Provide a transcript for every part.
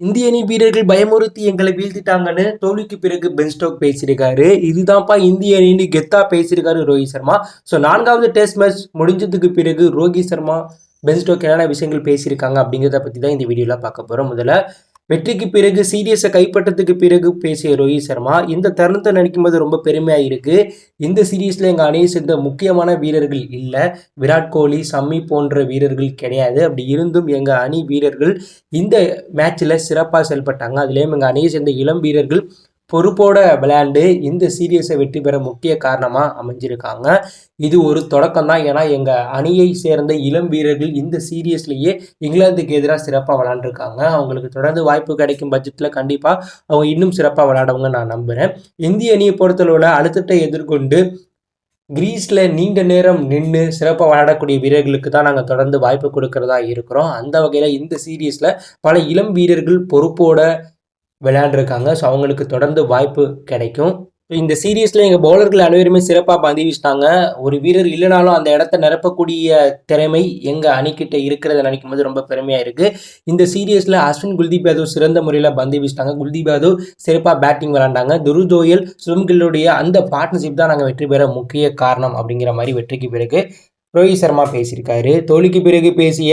இந்திய அணி வீரர்கள் பயமுறுத்தி எங்களை வீழ்த்திட்டாங்கன்னு தோல்விக்கு பிறகு பென் ஸ்டோக் பேசியிருக்காரு. இதுதான்ப்பா இந்திய அணின்னு கெத்தா பேசியிருக்காரு ரோஹித் சர்மா. ஸோ நான்காவது டெஸ்ட் மேட்ச் முடிஞ்சதுக்கு பிறகு ரோஹித் சர்மா பென் ஸ்டோக் என்னென்ன விஷயங்கள் பேசியிருக்காங்க அப்படிங்கிறத பற்றி தான் இந்த வீடியோவில் பார்க்க போகிறோம் முதல்ல வெற்றிக்கு பிறகு சீரியஸை கைப்பற்றத்துக்கு பிறகு பேசிய ரோஹித் சர்மா இந்த தருணத்தை நினைக்கும் போது ரொம்ப பெருமையாக இருக்குது இந்த சீரீஸில் எங்கள் அணியை சேர்ந்த முக்கியமான வீரர்கள் இல்லை. விராட் கோலி சம்மி போன்ற வீரர்கள் கிடையாது. அப்படி இருந்தும் எங்கள் அணி வீரர்கள் இந்த மேட்ச்சில் சிறப்பாக செயல்பட்டாங்க. அதுலேயும் எங்கள் அணியை சேர்ந்த இளம் வீரர்கள் பொறுப்போட விளையாண்டு இந்த சீரியஸை வெற்றி பெற முக்கிய காரணமாக அமைஞ்சிருக்காங்க. இது ஒரு தொடக்கம் தான் ஏன்னா எங்கள் அணியை சேர்ந்த இளம் வீரர்கள் இந்த சீரியஸ்லேயே இங்கிலாந்துக்கு எதிராக சிறப்பாக விளாண்டுருக்காங்க அவங்களுக்கு தொடர்ந்து வாய்ப்பு கிடைக்கும் பட்சத்தில் கண்டிப்பாக அவங்க இன்னும் சிறப்பாக விளாடவங்க நான் நம்புகிறேன் இந்திய அணியை பொறுத்தளவில் அழுத்தத்தை எதிர்கொண்டு கிரீஸில் நீண்ட நேரம் நின்று சிறப்பாக விளையாடக்கூடிய வீரர்களுக்கு தான் நாங்கள் தொடர்ந்து வாய்ப்பு கொடுக்கறதா இருக்கிறோம். அந்த வகையில் இந்த சீரீஸில் பல இளம் வீரர்கள் பொறுப்போட விளையாண்டுருக்காங்க. ஸோ அவங்களுக்கு தொடர்ந்து வாய்ப்பு கிடைக்கும். இந்த சீரீஸில் எங்கள் பவுலர்கள் அனைவருமே சிறப்பாக பந்தி வீசிட்டாங்க ஒரு வீரர் இல்லைனாலும் அந்த இடத்த நிரப்பக்கூடிய திறமை எங்கள் அணிக்கிட்ட இருக்கிறத நினைக்கும் போது ரொம்ப பெருமையாக இருக்குது இந்த சீரீஸில் அஸ்வின் குல்தீப் யாதவ் சிறந்த முறையில் பந்தி வீசிட்டாங்க குல்தீப் யாதவ் சிறப்பாக பேட்டிங் விளாண்டாங்க துரு ஜோயல் சுரம்கில்லுடைய அந்த பார்ட்னர்ஷிப் தான் நாங்கள் வெற்றி பெற முக்கிய காரணம் அப்படிங்கிற மாதிரி வெற்றிக்கு பிறகு ரோஹித் சர்மா பேசியிருக்காரு. தோல்விக்கு பிறகு பேசிய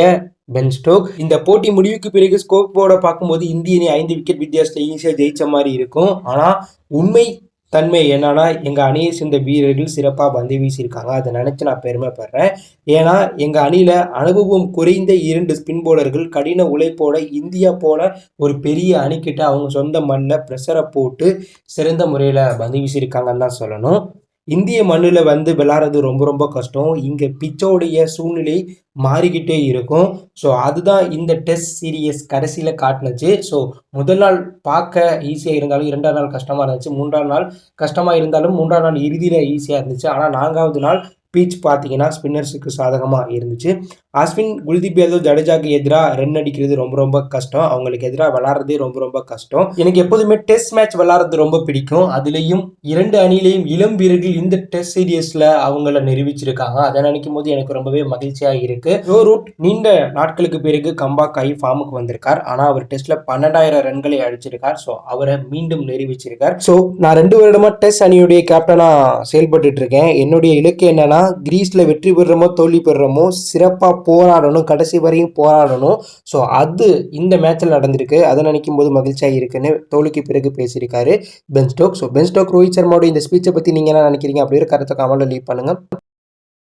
பென் ஸ்டோக் இந்த போட்டி முடிவுக்கு பிறகு ஸ்கோப் போர்டை பார்க்கும்போது இந்திய அணி ஐந்து விக்கெட் வித்தியாசத்தில் ஈஸியாக ஜெயிச்ச மாதிரி இருக்கும். ஆனால் உண்மை தன்மை என்னன்னா எங்கள் அணியை சேர்ந்த வீரர்கள் சிறப்பாக பந்து வீசியிருக்காங்க. அதை நினச்சி நான் பெருமைப்படுறேன். ஏன்னா எங்கள் அணியில் அனுபவம் குறைந்த இரண்டு ஸ்பின் போலர்கள் கடின உழைப்போட இந்தியா போல ஒரு பெரிய அணிக்கிட்ட அவங்க சொந்த மண்ணில் ப்ரெஷரை போட்டு சிறந்த முறையில் பந்து வீசியிருக்காங்கன்னு தான் சொல்லணும். இந்திய மண்ணில் வந்து விளாட்றது ரொம்ப ரொம்ப கஷ்டம். இங்கே பிச்சோடைய சூழ்நிலை மாறிக்கிட்டே இருக்கும். ஸோ அதுதான் இந்த டெஸ்ட் சீரியஸ் கடைசியில் காட்டுனுச்சு. ஸோ முதல் நாள் பார்க்க ஈஸியாக இருந்தாலும் இரண்டாம் நாள் கஷ்டமாக இருந்துச்சு. மூன்றாம் நாள் கஷ்டமாக இருந்தாலும் மூன்றாம் நாள் இறுதியில் ஈஸியாக இருந்துச்சு. ஆனால் நான்காவது நாள் பீச் பார்த்தீங்கன்னா ஸ்பின்னர்ஸுக்கு சாதகமாக இருந்துச்சு. அஸ்வின் குல்தீப் யாதவ் ஜடேஜாக்கு எதிராக ரன் அடிக்கிறது ரொம்ப ரொம்ப கஷ்டம். அவங்களுக்கு எதிராக விளாட்றதே ரொம்ப ரொம்ப கஷ்டம். எனக்கு எப்போதுமே டெஸ்ட் மேட்ச் விளாட்றது ரொம்ப பிடிக்கும். அதுலேயும் இரண்டு அணியிலையும் இளம் வீரர்கள் இந்த டெஸ்ட் சீரியஸில் அவங்கள நிரூபிச்சிருக்காங்க. அதை நினைக்கும் போது எனக்கு ரொம்பவே மகிழ்ச்சியாக இருக்குது ஜோ ரூட் நீண்ட நாட்களுக்கு பிறகு கம்பாக் ஆகி ஃபார்முக்கு வந்திருக்கார். ஆனால் அவர் டெஸ்ட்டில் பன்னெண்டாயிரம் ரன்களை அடிச்சிருக்கார். ஸோ அவரை மீண்டும் நிரூபிச்சிருக்கார். ஸோ நான் ரெண்டு வருடமா டெஸ்ட் அணியுடைய கேப்டனாக செயல்பட்டு இருக்கேன். என்னுடைய இலக்கு என்னன்னா கிரீஸில் வெற்றி பெறுறோமோ தோல்வி பெறுறோமோ சிறப்பாக போராடணும் கடைசி வரையும் போராடணும். ஸோ அது இந்த மேட்ச்சில் நடந்திருக்கு. அதை நினைக்கும் போது மகிழ்ச்சியாக இருக்குன்னு தோல்விக்கு பிறகு பேசியிருக்காரு. Ben Stokes so Ben Stokes Rohit சர்மாவோட இந்த ஸ்பீச்சை பற்றி நீங்கள் என்ன நினைக்கிறீங்க? அப்படிங்கிற ஒரு கருத்தை கமெண்ட்டில் லீவ் பண்ணுங்கள்